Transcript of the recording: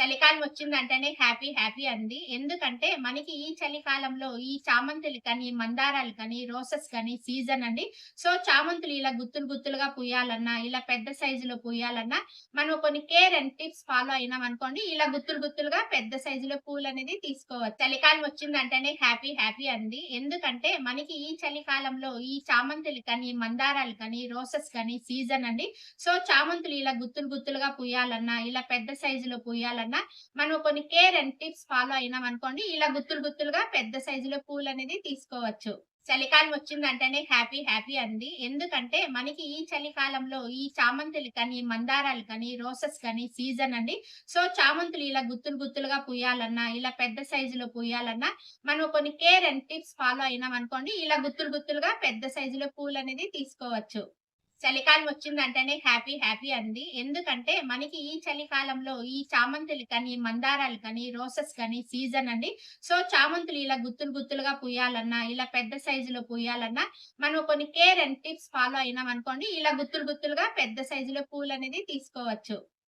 చలికాలం వచ్చిందంటేనే happy happy అంది ఎందుకంటే మనకి ఈ చలికాలంలో ఈ చామంతులు కానీ, మందారాలు కానీ, రోసెస్ కానీ సీజన్ అండి. సో, చామంతులు ఇలా గుత్తులు గుత్తులుగా పూయాలన్నా, ఇలా పెద్ద సైజులో పూయాలన్నా, మనం కొన్ని కేర్ అండ్ టిప్స్ ఫాలో అయినాం అనుకోండి ఇలా గుత్తులు గుత్తులుగా పెద్ద సైజులో పూలు అనేది తీసుకోవచ్చు. చలికాలం వచ్చిందంటేనే హ్యాపీ హ్యాపీ అంది ఎందుకంటే మనకి ఈ చలికాలంలో ఈ చామంతులు కానీ, మందారాలు కానీ, రోసెస్ కానీ సీజన్ అండి. సో, చామంతులు ఇలా గుత్తులు గుత్తులుగా పూయాలన్నా, ఇలా పెద్ద సైజులో పూయాలన్నా, మనం కొన్ని కేర్ అండ్ టిప్స్ ఫాలో అయినామనుకోండి, ఇలా గుత్తులు గుత్తులుగా పెద్ద సైజులో అనేది తీసుకోవచ్చు. చలికాలం వచ్చిందంటేనే హ్యాపీ హ్యాపీ అండి. ఎందుకంటే మనకి ఈ చలికాలంలో ఈ చామంతులు కానీ, మందారాలు కానీ, రోసెస్ కానీ సీజన్ అండి. సో, చామంతులు ఇలా గుత్తులు గుత్తులుగా పూయాలన్నా, ఇలా పెద్ద సైజులో పూయాలన్నా, మనం కొన్ని కేర్ అండ్ టిప్స్ ఫాలో అయినామనుకోండి, ఇలా గుత్తులు గుత్తులుగా పెద్ద సైజులో అనేది తీసుకోవచ్చు. చలికాలం వచ్చిందంటేనే హ్యాపీ హ్యాపీ అండి. ఎందుకంటే మనకి ఈ చలికాలంలో ఈ చామంతులు కానీ, మందారాలు కానీ, రోసెస్ కానీ సీజన్ అండి. సో, చామంతులు ఇలా గుత్తులు గుత్తులుగా పూయాలన్నా, ఇలా పెద్ద సైజులో పూయాలన్నా, మనం కొన్ని కేర్ అండ్ టిప్స్ ఫాలో అయినామనుకోండి, ఇలా గుత్తులు గుత్తులుగా పెద్ద సైజులో అనేది తీసుకోవచ్చు.